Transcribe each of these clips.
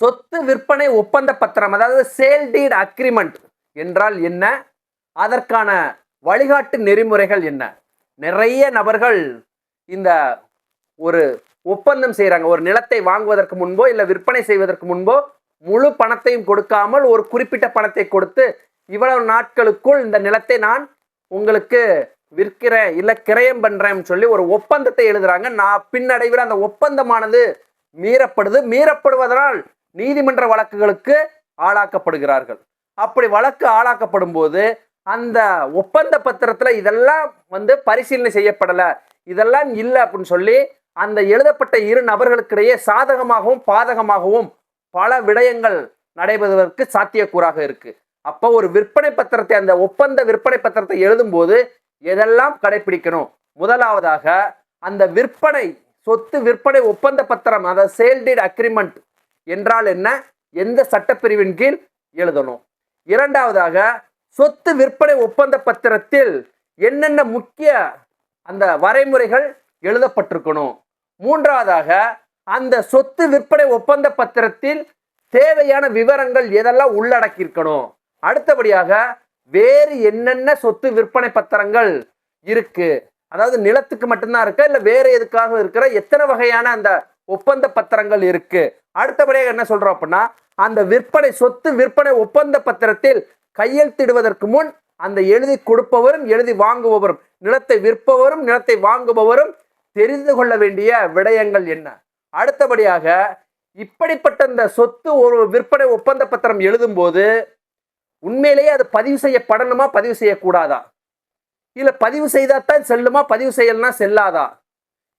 சொத்து விற்பனை ஒப்பந்த பத்திரம் அதாவது சேல் டீட் அக்ரிமெண்ட் என்றால் என்ன? அதற்கான வழிகாட்டு நெறிமுறைகள் என்ன? நிறைய நபர்கள் இந்த ஒரு ஒப்பந்தம் செய்கிறாங்க ஒரு நிலத்தை வாங்குவதற்கு முன்போ இல்லை விற்பனை செய்வதற்கு முன்போ முழு பணத்தையும் கொடுக்காமல் ஒரு குறிப்பிட்ட பணத்தை கொடுத்து இவ்வளவு நாட்களுக்குள் இந்த நிலத்தை நான் உங்களுக்கு விற்கிறேன் இல்லை கிரயம் பண்ணுறேன் சொல்லி ஒரு ஒப்பந்தத்தை எழுதுறாங்க. நான் பின்னடைவில் அந்த ஒப்பந்தமானது மீறப்படுது. மீறப்படுவதனால் நீதிமன்ற வழக்குகளுக்கு ஆளாக்கப்படுகிறார்கள். அப்படி வழக்கு ஆளாக்கப்படும் போது அந்த ஒப்பந்த பத்திரத்தில் இதெல்லாம் வந்து பரிசீலனை செய்யப்படலை. இதெல்லாம் இல்லை அப்படின்னு சொல்லி அந்த எழுதப்பட்ட இரு நபர்களுக்கிடையே சாதகமாகவும் பாதகமாகவும் பல விடயங்கள் நடைபெறுவதற்கு சாத்தியக்கூறாக இருக்கு. அப்போ ஒரு விற்பனை பத்திரத்தை அந்த ஒப்பந்த விற்பனை பத்திரத்தை எழுதும்போது எதெல்லாம் கடைபிடிக்கணும் முதலாவதாக அந்த விற்பனை சொத்து விற்பனை ஒப்பந்த பத்திரம் அதாவது சேல் டீட் அக்ரிமெண்ட் என்றால் என்ன? எந்த சட்டப்பிரிவின் கீழ் எழுதணும். இரண்டாவதாக சொத்து விற்பனை ஒப்பந்த பத்திரத்தில் என்னென்ன முக்கிய அந்த வரைமுறைகள் எழுதப்பட்டிருக்கணும்? மூன்றாவதாக அந்த சொத்து விற்பனை ஒப்பந்த பத்திரத்தில் தேவையான விவரங்கள் எதெல்லாம் உள்ளடக்கியிருக்கணும்? அடுத்தபடியாக வேறு என்னென்ன சொத்து விற்பனை பத்திரங்கள் இருக்கு? அதாவது நிலத்துக்கு மட்டும்தான் இருக்கா? இல்லை வேறு எதுக்காக இருக்கிற? எத்தனை வகையான அந்த ஒப்பந்த பத்திரங்கள் இருக்கு? அடுத்தபடியாக என்ன சொல்றோம் அப்படின்னா அந்த விற்பனை சொத்து விற்பனை ஒப்பந்த பத்திரத்தில் கையெழுத்திடுவதற்கு முன் அந்த எழுதி கொடுப்பவரும் எழுதி வாங்குபவரும் நிலத்தை விற்பவரும் நிலத்தை வாங்குபவரும் தெரிந்து கொள்ள வேண்டிய விடயங்கள் என்ன? அடுத்தபடியாக இப்படிப்பட்ட இந்த சொத்து ஒரு விற்பனை ஒப்பந்த பத்திரம் எழுதும் போது உண்மையிலேயே அது பதிவு செய்யப்படணுமா பதிவு செய்யக்கூடாதா? இல்லை பதிவு செய்தாதான் செல்லுமா பதிவு செய்யலனா செல்லாதா?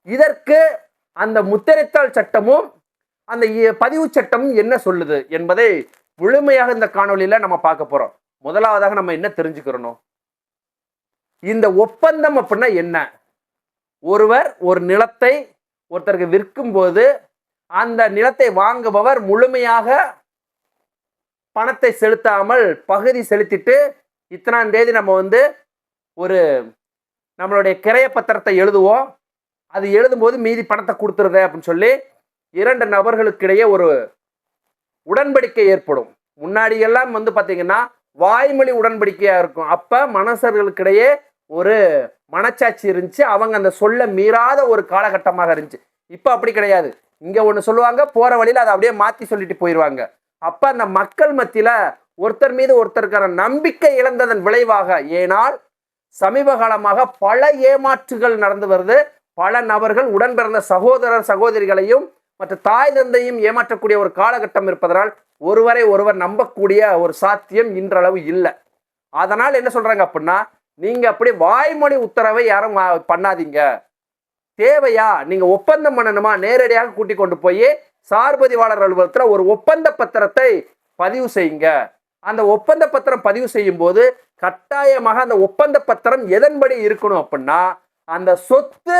இதற்கு அந்த முத்திரைத்தாள் சட்டமும் அந்த இ- பதிவு சட்டம் என்ன சொல்லுது என்பதை முழுமையாக இந்த காணொலியில் நம்ம பார்க்க போகிறோம் முதலாவதாக நம்ம என்ன தெரிஞ்சுக்கிறணும்? இந்த ஒப்பந்தம் அப்படின்னா என்ன? ஒருவர் ஒரு நிலத்தை ஒருத்தருக்கு விற்கும் போது அந்த நிலத்தை வாங்குபவர் முழுமையாக பணத்தை செலுத்தாமல் பகுதி செலுத்திட்டு இத்தனாம் தேதி நம்ம வந்து ஒரு நம்மளுடைய கிரைய பத்திரத்தை எழுதுவோம். அது எழுதும்போது மீதி பணத்தை கொடுத்துருது அப்படின்னு சொல்லி இரண்டு நபர்களுக்கிடையே ஒரு உடன்படிக்கை ஏற்படும். முன்னாடி எல்லாம் வந்து பார்த்தீங்கன்னா வாய்மொழி உடன்படிக்கையாக இருக்கும். அப்போ மனசர்களுக்கிடையே ஒரு மனச்சாட்சி இருந்துச்சு. அவங்க அந்த சொல்ல மீறாத ஒரு காலகட்டமாக இருந்துச்சு. இப்போ அப்படி கிடையாது. இங்கே ஒன்று சொல்லுவாங்க போகிற வழியில் அதை அப்படியே மாற்றி சொல்லிட்டு போயிடுவாங்க அப்போ அந்த மக்கள் மத்தியில் ஒருத்தர் மீது ஒருத்தருக்கான நம்பிக்கை இழந்ததன் விளைவாக ஏனால் சமீப காலமாக பல ஏமாற்றுகள் நடந்து வருது. பல நபர்கள் உடன் பிறந்த சகோதரர் சகோதரிகளையும் மற்ற தாய் தந்தையும் ஏமாற்றக்கூடிய ஒரு காலகட்டம் இருப்பதனால் ஒருவரை ஒருவர் நம்பக்கூடிய ஒரு சாத்தியம் இன்றளவு இல்லை. அதனால் என்ன சொல்றாங்க அப்படின்னா நீங்க அப்படி வாய்மொழி உத்தரவை யாரும் பண்ணாதீங்க. தேவையா? நீங்க ஒப்பந்தம் பண்ணணுமா? நேரடியாக கூட்டி கொண்டு போய் சார்பதிவாளர் அலுவலகத்தில் ஒரு ஒப்பந்த பத்திரத்தை பதிவு செய்யுங்க. அந்த ஒப்பந்த பத்திரம் பதிவு செய்யும் போது கட்டாயமாக அந்த ஒப்பந்த பத்திரம் எதன்படி இருக்கணும் அப்படின்னா அந்த சொத்து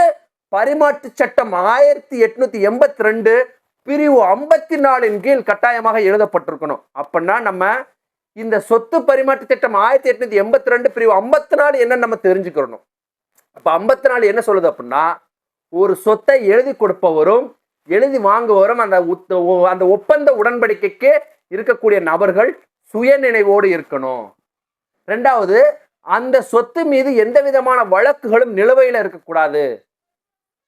பரிமாற்று சட்டம் ஆயிரத்தி எட்நூத்தி எண்பத்தி ரெண்டு பிரிவு ஐம்பத்தி நாலின் கீழ் கட்டாயமாக எழுதப்பட்டிருக்கணும். அப்படின்னா நம்ம இந்த சொத்து பரிமாற்று சட்டம் ஆயிரத்தி எட்நூத்தி எண்பத்தி ரெண்டு பிரிவு ஐம்பத்தி நாலு என்னன்னு நம்ம தெரிஞ்சுக்கிறணும். அப்ப ஐம்பத்தி நாலு என்ன சொல்லுது அப்படின்னா ஒரு சொத்தை எழுதி கொடுப்பவரும் எழுதி வாங்குவரும் அந்த அந்த ஒப்பந்த உடன்படிக்கைக்கு இருக்கக்கூடிய நபர்கள் சுயநினைவோடு இருக்கணும். ரெண்டாவது அந்த சொத்து மீது எந்த விதமான வழக்குகளும் நிலுவையில் இருக்கக்கூடாது.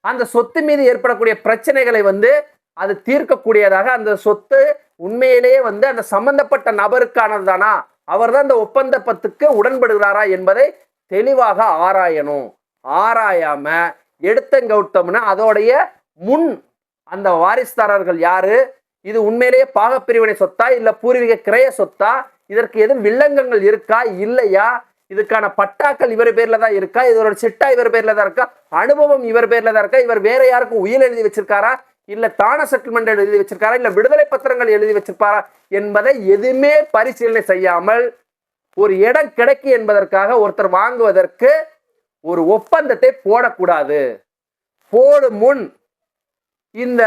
அந்த சொத்து மீது ஏற்படக்கூடிய பிரச்சனைகளை வந்து அது தீர்க்கக்கூடியதாக அந்த சொத்து உண்மையிலேயே வந்து அந்த சம்பந்தப்பட்ட நபருக்கானது தானா அவர் தான் அந்த ஒப்பந்த பத்துக்கு உடன்படுகிறாரா என்பதை தெளிவாக ஆராயணும். ஆராயாம எடுத்தங்கவுட்டம்னா அதோடைய முன் அந்த வாரிசுதாரர்கள் யாரு? இது உண்மையிலேயே பாகப்பிரிவினை சொத்தா இல்லை பூர்வீக கிரய சொத்தா? இதற்கு எதுவும் வில்லங்கங்கள் இருக்கா? இல்லையா? இதுக்கான பட்டாக்கள் இவர் பேர்ல தான் இருக்கா? இதோட சிட்டா இவர் பேர்ல தான் இருக்கா? அனுபவம் இவர் பேர்ல தான் இருக்கா? இவர் வேற யாருக்கும் உயிர் எழுதி வச்சிருக்காரா? இல்ல தான செட்டில்மெண்ட் எழுதி வச்சிருக்காரா? இல்ல விடுதலை பத்திரங்கள் எழுதி வச்சிருப்பாரா? என்பதை எதுவுமே பரிசீலனை செய்யாமல் ஒரு இடம் கிடைக்கு என்பதற்காக ஒருத்தர் வாங்குவதற்கு ஒரு ஒப்பந்தத்தை போடக்கூடாது. போடும் முன் இந்த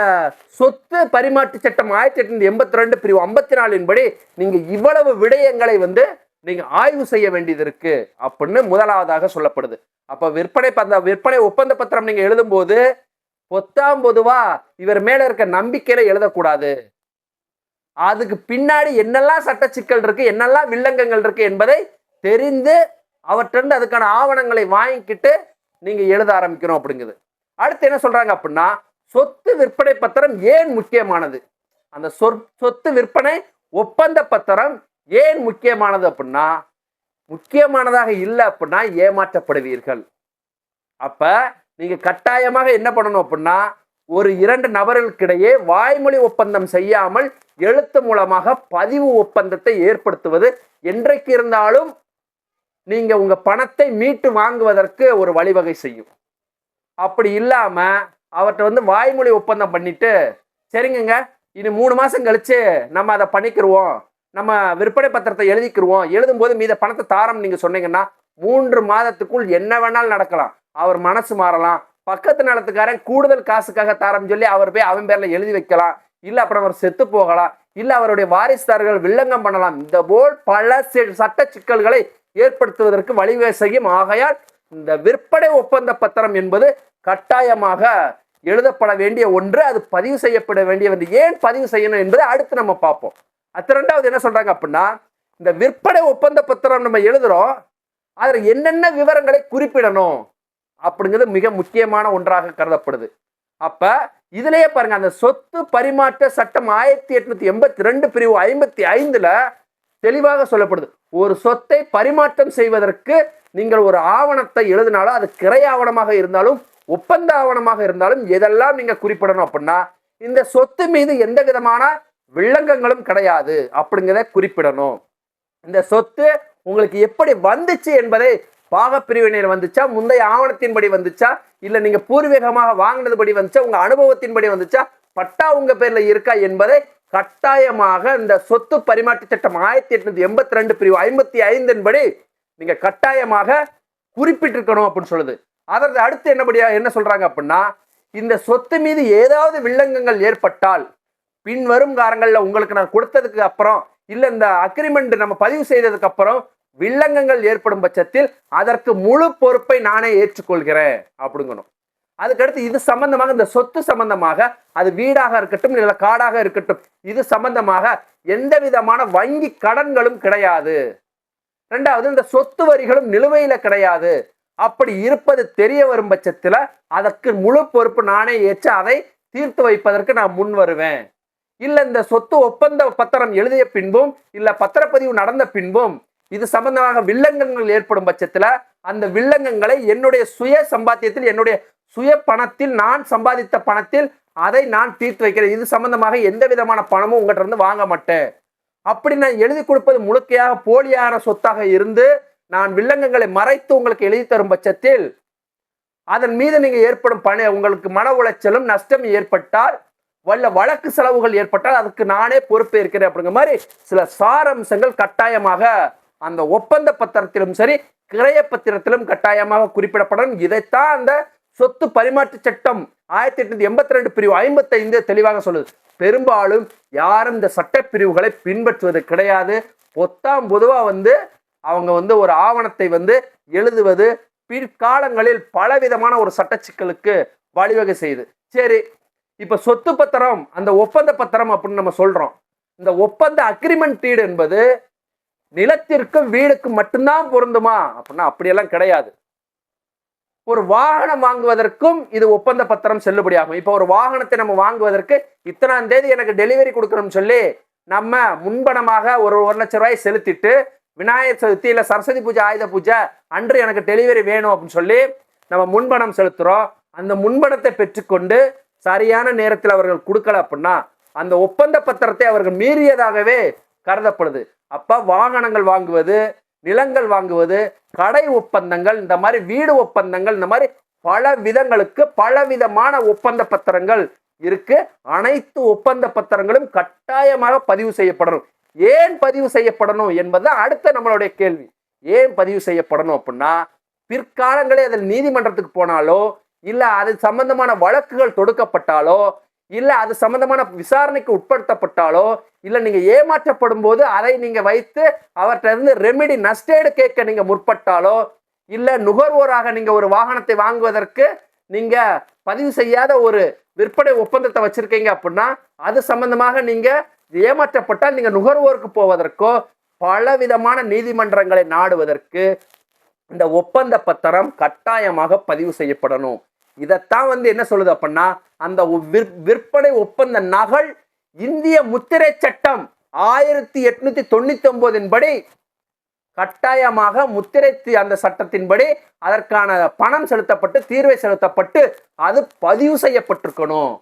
சொத்து பரிமாற்று சட்டம் ஆயிரத்தி எட்நூத்தி எண்பத்தி ரெண்டு பிரிவு ஐம்பத்தி நாலின் படி நீங்க இவ்வளவு விடயங்களை வந்து நீங்கள் ஆய்வு செய்ய வேண்டியது இருக்கு அப்படின்னு முதலாவதாக சொல்லப்படுது. அப்போ விற்பனை பந்த விற்பனை ஒப்பந்த பத்திரம் நீங்கள் எழுதும்போது பொத்தாம் பொதுவா இவர் மேல இருக்க நம்பிக்கையில எழுதக்கூடாது. அதுக்கு பின்னாடி என்னெல்லாம் சட்ட சிக்கல் இருக்கு என்னெல்லாம் வில்லங்கங்கள் இருக்கு என்பதை தெரிந்து அவற்றிருந்து அதுக்கான ஆவணங்களை வாங்கிக்கிட்டு நீங்க எழுத ஆரம்பிக்கணும் அப்படிங்குது. அடுத்து என்ன சொல்றாங்க அப்படின்னா சொத்து விற்பனை பத்திரம் ஏன் முக்கியமானது? அந்த சொற் சொத்து விற்பனை ஒப்பந்த பத்திரம் ஏன் முக்கியமானது அப்படின்னா முக்கியமானதாக இல்லை அப்படின்னா ஏமாற்றப்படுவீர்கள். அப்போ நீங்கள் கட்டாயமாக என்ன பண்ணணும் அப்படின்னா ஒரு இரண்டு நபர்களுக்கிடையே வாய்மொழி ஒப்பந்தம் செய்யாமல் எழுத்து மூலமாக பதிவு ஒப்பந்தத்தை ஏற்படுத்துவது என்றைக்கு இருந்தாலும் நீங்கள் உங்கள் பணத்தை மீட்டு வாங்குவதற்கு ஒரு வழிவகை செய்யும். அப்படி இல்லாமல் அவர்கிட்ட வந்து வாய்மொழி ஒப்பந்தம் பண்ணிட்டு சரிங்கங்க இனி மூணு மாதம் கழிச்சு நம்ம அதை பண்ணிக்கிருவோம். நம்ம விற்பனை பத்திரத்தை எழுதிக்கிருவோம். எழுதும்போது மீத பணத்தை தாரம் நீங்கள் சொன்னீங்கன்னா மூன்று மாதத்துக்குள் என்ன வேணாலும் நடக்கலாம். அவர் மனசு மாறலாம். பக்கத்து நிலத்துக்காரன் கூடுதல் காசுக்காக தாரம் சொல்லி அவர் போய் அவன் பேரில் எழுதி வைக்கலாம். இல்லை அப்புறம் அவர் செத்து போகலாம். இல்லை அவருடைய வாரிசுதாரர்கள் வில்லங்கம் பண்ணலாம். இந்த போல் பல சட்ட சிக்கல்களை ஏற்படுத்துவதற்கு வழிவகை செய்யும் ஆகையால் இந்த விற்பனை ஒப்பந்த பத்திரம் என்பது கட்டாயமாக எழுதப்பட வேண்டிய ஒன்று. அது பதிவு செய்யப்பட வேண்டிய ஒன்று ஏன் பதிவு செய்யணும் என்பதை அடுத்து நம்ம பார்ப்போம். அது ரெண்டாவது என்ன சொல்கிறாங்க அப்படின்னா இந்த விற்பனை ஒப்பந்த பத்திரம் நம்ம எழுதுகிறோம் அதில் என்னென்ன விவரங்களை குறிப்பிடணும் அப்படிங்கிறது மிக முக்கியமான ஒன்றாக கருதப்படுது. அப்போ இதுலேயே பாருங்கள் அந்த சொத்து பரிமாற்ற சட்டம் ஆயிரத்தி எட்நூற்றி எண்பத்தி ரெண்டு பிரிவு ஐம்பத்தி ஐந்தில் தெளிவாக சொல்லப்படுது. ஒரு சொத்தை பரிமாற்றம் செய்வதற்கு நீங்கள் ஒரு ஆவணத்தை எழுதினாலும் அது கிரை ஆவணமாக இருந்தாலும் ஒப்பந்த ஆவணமாக இருந்தாலும் எதெல்லாம் நீங்கள் குறிப்பிடணும் அப்படின்னா இந்த சொத்து மீது எந்த விதமான வில்லங்கங்களும் கிடையாது அப்படிங்கிறத குறிப்பிடணும். இந்த சொத்து உங்களுக்கு எப்படி வந்துச்சு என்பதை பாகப்பிரிவினையில் வந்துச்சா முந்தைய ஆவணத்தின்படி வந்துச்சா இல்லை நீங்கள் பூர்வீகமாக வாங்கினதுபடி வந்துச்சா உங்கள் அனுபவத்தின்படி வந்துச்சா பட்டா உங்கள் பேரில் இருக்கா என்பதை கட்டாயமாக இந்த சொத்து பரிமாற்ற சட்டம் ஆயிரத்தி எட்நூத்தி எண்பத்தி ரெண்டு பிரிவு ஐம்பத்தி ஐந்தின் படி நீங்கள் கட்டாயமாக குறிப்பிட்டிருக்கணும் அப்படின்னு சொல்லுது. அதற்கு அடுத்து என்னபடியா என்ன சொல்கிறாங்க அப்படின்னா இந்த சொத்து மீது ஏதாவது வில்லங்கங்கள் ஏற்பட்டால் பின்வரும் காரங்களில் உங்களுக்கு நான் கொடுத்ததுக்கு அப்புறம் இல்லை இந்த அக்ரிமெண்ட் நம்ம பதிவு செய்ததுக்கு அப்புறம் வில்லங்கங்கள் ஏற்படும் பட்சத்தில் அதற்கு முழு பொறுப்பை நானே ஏற்றுக்கொள்கிறேன் அப்படிங்கணும். அதுக்கடுத்து இது சம்பந்தமாக இந்த சொத்து சம்பந்தமாக அது வீடாக இருக்கட்டும் இல்லை காடாக இருக்கட்டும் இது சம்பந்தமாக எந்த விதமான வங்கி கடன்களும் கிடையாது. ரெண்டாவது இந்த சொத்து வரிகளும் நிலுவையில கிடையாது. அப்படி இருப்பது தெரிய வரும் பட்சத்தில் அதற்கு முழு பொறுப்பு நானே ஏற்று அதை தீர்த்து வைப்பதற்கு நான் முன் வருவேன் இல்ல இந்த சொத்து ஒப்பந்த பத்திரம் எழுதிய பின்பும் இல்ல பத்திரப்பதிவு நடந்த பின்பும் இது சம்பந்தமாக வில்லங்கங்கள் ஏற்படும் பட்சத்துல அந்த வில்லங்கங்களை என்னுடைய சுய சம்பாத்தியத்தில் என்னுடைய சுய பணத்தில் நான் சம்பாதித்த பணத்தில் அதை நான் தீர்த்து வைக்கிறேன். இது சம்பந்தமாக எந்த விதமான பணமும் உங்கள்கிட்ட இருந்து வாங்க மாட்டேன். அப்படி நான் எழுதி கொடுப்பது முழுக்கையாக போலியான சொத்தாக இருந்து நான் வில்லங்கங்களை மறைத்து உங்களுக்கு எழுதி தரும் பட்சத்தில் அதன் மீது நீங்க ஏற்படும் பணி உங்களுக்கு மன உளைச்சலும் நஷ்டம் ஏற்பட்டால் வல்ல வழக்கு செலவுகள் ஏற்பட்டால் அதுக்கு நானே பொறுப்பேற்கிறேன் அப்படிங்கிற மாதிரி சில சாரம்சங்கள் கட்டாயமாக அந்த ஒப்பந்த பத்திரத்திலும் சரி கிரைய பத்திரத்திலும் கட்டாயமாக குறிப்பிடப்படும் இதைத்தான் அந்த சொத்து பரிமாற்ற சட்டம் ஆயிரத்தி எட்நூத்தி எண்பத்தி ரெண்டு பிரிவு ஐம்பத்தைந்து தெளிவாக சொல்லுது. பெரும்பாலும் யாரும் இந்த சட்ட பிரிவுகளை பின்பற்றுவது கிடையாது. பொத்தாம் பொதுவாக வந்து அவங்க வந்து ஒரு ஆவணத்தை வந்து எழுதுவது பிற்காலங்களில் பலவிதமான ஒரு சட்ட சிக்கலுக்கு வழிவகை செய்யுது. சரி இப்போ சொத்து பத்திரம் அந்த ஒப்பந்த பத்திரம் அப்படின்னு நம்ம சொல்கிறோம் இந்த ஒப்பந்த அக்ரிமெண்ட் டீடு என்பது நிலத்திற்கும் வீடுக்கும் மட்டும்தான் பொருந்துமா? அப்படின்னா அப்படியெல்லாம் கிடையாது. ஒரு வாகனம் வாங்குவதற்கும் இது ஒப்பந்த பத்திரம் செல்லுபடியாகும். இப்போ ஒரு வாகனத்தை நம்ம வாங்குவதற்கு இத்தனாம் தேதி எனக்கு டெலிவரி கொடுக்கணும்னு சொல்லி நம்ம முன்பணமாக ஒரு ஒரு லட்ச ரூபாய் செலுத்திட்டு விநாயகர் சதுர்த்தி இல்லை சரஸ்வதி பூஜை ஆயுத பூஜை அன்று எனக்கு டெலிவரி வேணும் அப்படின்னு சொல்லி நம்ம முன்பணம் செலுத்துகிறோம் அந்த முன்பணத்தை பெற்றுக்கொண்டு சரியான நேரத்தில் அவர்கள் கொடுக்கல அப்படின்னா அந்த ஒப்பந்த பத்திரத்தை அவர்கள் மீறியதாகவே கருதப்படுது. அப்போ வாகனங்கள் வாங்குவது நிலங்கள் வாங்குவது கடை ஒப்பந்தங்கள் இந்த மாதிரி வீடு ஒப்பந்தங்கள் இந்த மாதிரி பல விதங்களுக்கு பல விதமான ஒப்பந்த பத்திரங்கள் இருக்கு. அனைத்து ஒப்பந்த பத்திரங்களும் கட்டாயமாக பதிவு செய்யப்படணும். ஏன் பதிவு செய்யப்படணும் என்பது அடுத்த நம்மளுடைய கேள்வி. ஏன் பதிவு செய்யப்படணும் அப்படின்னா பிற்காலங்களே அதில் நீதிமன்றத்துக்கு போனாலோ இல்லை அது சம்பந்தமான வழக்குகள் தொடுக்கப்பட்டாலோ இல்லை அது சம்பந்தமான விசாரணைக்கு உட்படுத்தப்பட்டாலோ இல்லை நீங்கள் ஏமாற்றப்படும் போது அதை நீங்கள் வைத்து அவர்கிட்ட இருந்து ரெமிடி நஷ்டேடு கேட்க நீங்கள் முற்பட்டாலோ இல்லை நுகர்வோராக நீங்கள் ஒரு வாகனத்தை வாங்குவதற்கு நீங்கள் பதிவு செய்யாத ஒரு விற்பனை ஒப்பந்தத்தை வச்சுருக்கீங்க அப்படின்னா அது சம்பந்தமாக நீங்கள் ஏமாற்றப்பட்டால் நீங்கள் நுகர்வோருக்கு போவதற்கோ பல விதமான நீதிமன்றங்களை நாடுவதற்கு இந்த ஒப்பந்த பத்திரம் கட்டாயமாக பதிவு செய்யப்படணும். இதைத்தான் வந்து என்ன சொல்லுது அப்படின்னா அந்த விற்- விற்பனை ஒப்பந்த நகல் இந்திய முத்திரை சட்டம் ஆயிரத்தி எட்நூத்தி தொண்ணூத்தி ஒன்பதின் படி கட்டாயமாக முத்திரை அந்த சட்டத்தின்படி அதற்கான பணம் செலுத்தப்பட்டு தீர்வை செலுத்தப்பட்டு அது பதிவு செய்யப்பட்டிருக்கணும்.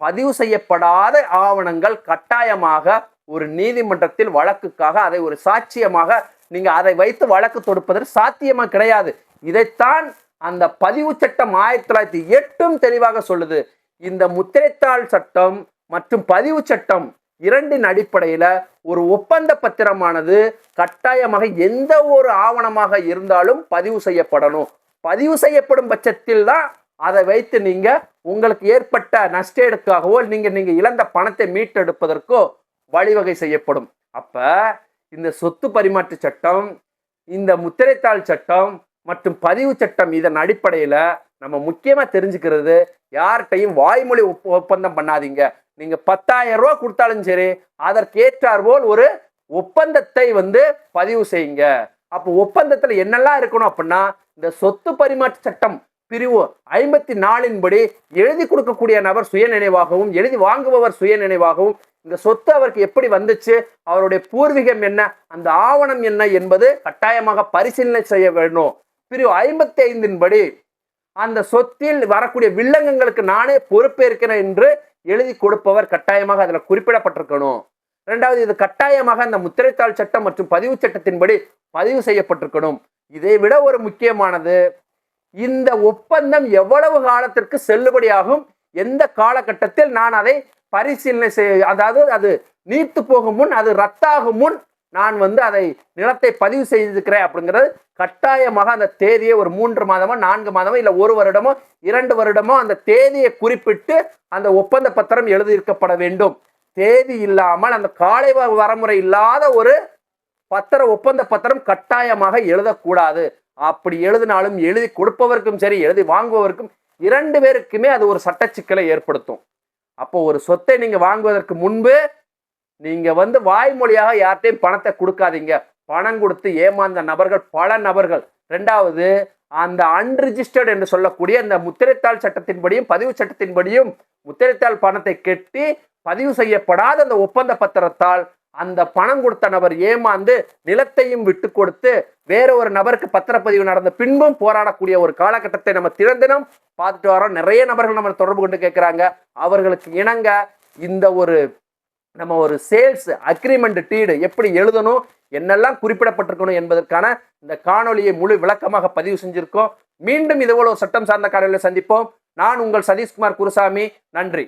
பதிவு செய்யப்படாத ஆவணங்கள் கட்டாயமாக ஒரு நீதிமன்றத்தில் வழக்குக்காக அதை ஒரு சாட்சியமாக நீங்க அதை வைத்து வழக்கு தொடுப்பதற்கு சாத்தியமா கிடையாது. இதைத்தான் அந்த பதிவு சட்டம் ஆயிரத்தி தொள்ளாயிரத்தி எட்டும் தெளிவாக சொல்லுது. இந்த முத்திரைத்தாள் சட்டம் மற்றும் பதிவு சட்டம் இரண்டின் அடிப்படையில் ஒரு ஒப்பந்த பத்திரமானது கட்டாயமாக எந்த ஒரு ஆவணமாக இருந்தாலும் பதிவு செய்யப்படணும். பதிவு செய்யப்படும் பட்சத்தில் தான் அதை வைத்து நீங்க உங்களுக்கு ஏற்பட்ட நஷ்டேடுக்காகவோ நீங்க நீங்க இழந்த பணத்தை மீட்டெடுப்பதற்கோ வழிவகை செய்யப்படும். அப்ப இந்த சொத்து பரிமாற்று சட்டம் இந்த முத்திரைத்தாள் சட்டம் மற்றும் பதிவு சட்டம் இதன் அடிப்படையில் நம்ம முக்கியமாக தெரிஞ்சுக்கிறது யார்கிட்டையும் வாய்மொழி ஒப்ப- ஒப்பந்தம் பண்ணாதீங்க. நீங்கள் பத்தாயிரம் ரூபா கொடுத்தாலும் சரி அதற்கேற்றார் போல் ஒரு ஒப்பந்தத்தை வந்து பதிவு செய்யுங்க. அப்போ ஒப்பந்தத்தில் என்னெல்லாம் இருக்கணும் அப்படின்னா இந்த சொத்து பரிமாற்ற சட்டம் பிரிவு ஐம்பத்தி நாலின்படி எழுதி கொடுக்கக்கூடிய நபர் சுய நினைவாகவும் எழுதி வாங்குபவர் சுய நினைவாகவும் இந்த சொத்து அவருக்கு எப்படி வந்துச்சு அவருடைய பூர்வீகம் என்ன அந்த ஆவணம் என்ன என்பது கட்டாயமாக பரிசீலனை செய்ய வேண்டும் பிரிவு ஐம்பத்தி ஐந்தின் படி அந்த சொத்தில் வரக்கூடிய வில்லங்கங்களுக்கு நானே பொறுப்பேற்கிறேன் என்று எழுதி கொடுப்பவர் கட்டாயமாக அதில் குறிப்பிடப்பட்டிருக்கணும். இரண்டாவது இது கட்டாயமாக அந்த முத்திரைத்தாள் சட்டம் மற்றும் பதிவு சட்டத்தின்படி பதிவு செய்யப்பட்டிருக்கணும். இதை விட ஒரு முக்கியமானது இந்த ஒப்பந்தம் எவ்வளவு காலத்திற்கு செல்லுபடியாகும்? எந்த காலகட்டத்தில் நான் அதை பரிசீலனை செய் அதாவது அது நீர்த்து போகும் முன் அது ரத்தாகும் முன் நான் வந்து அதை நிலத்தை பதிவு செய்திருக்கிறேன் அப்படிங்கிறது கட்டாயமாக அந்த தேதியை ஒரு மூன்று மாதமோ நான்கு மாதமோ இல்லை ஒரு வருடமோ இரண்டு வருடமோ அந்த தேதியை குறிப்பிட்டு அந்த ஒப்பந்த பத்திரம் எழுதியிருக்கப்பட வேண்டும். தேதி இல்லாமல் அந்த காலை வரமுறை இல்லாத ஒரு பத்திர ஒப்பந்த பத்திரம் கட்டாயமாக எழுதக்கூடாது. அப்படி எழுதினாலும் எழுதி கொடுப்பவருக்கும் சரி எழுதி வாங்குபவருக்கும் இரண்டு பேருக்குமே அது ஒரு சட்ட சிக்கலை ஏற்படுத்தும். அப்போ ஒரு சொத்தை நீங்கள் வாங்குவதற்கு முன்பு நீங்க வந்து வாய்மொழியாக யார்கிட்டையும் பணத்தை கொடுக்காதீங்க. பணம் கொடுத்து ஏமாந்த நபர்கள் பல நபர்கள். ரெண்டாவது அந்த அன்ரிஜிஸ்டர்ட் என்று சொல்லக்கூடிய அந்த முத்திரைத்தாள் சட்டத்தின்படியும் பதிவு சட்டத்தின்படியும் முத்திரைத்தாள் பணத்தை கெட்டி பதிவு செய்யப்படாத அந்த ஒப்பந்த பத்திரத்தால் அந்த பணம் கொடுத்த நபர் ஏமாந்து நிலத்தையும் விட்டு கொடுத்து வேற ஒரு நபருக்கு பத்திரப்பதிவு நடந்த பின்பும் போராடக்கூடிய ஒரு காலகட்டத்தை நம்ம தினந்தினம் பார்த்துட்டு வரோம் நிறைய நபர்கள் நம்ம தொடர்பு கொண்டு கேட்குறாங்க அவர்களுக்கு இணங்க இந்த ஒரு நம்ம ஒரு சேல்ஸ் அக்ரிமெண்ட் டீடு எப்படி எழுதணும் என்னெல்லாம் குறிப்பிடப்பட்டிருக்கணும் என்பதற்கான இந்த காணொளியை முழு விளக்கமாக பதிவு செஞ்சிருக்கோம். மீண்டும் இது ஒரு சட்டம் சார்ந்த காணொலியில் சந்திப்போம். நான் உங்கள் சதீஷ்குமார் குருசாமி. நன்றி.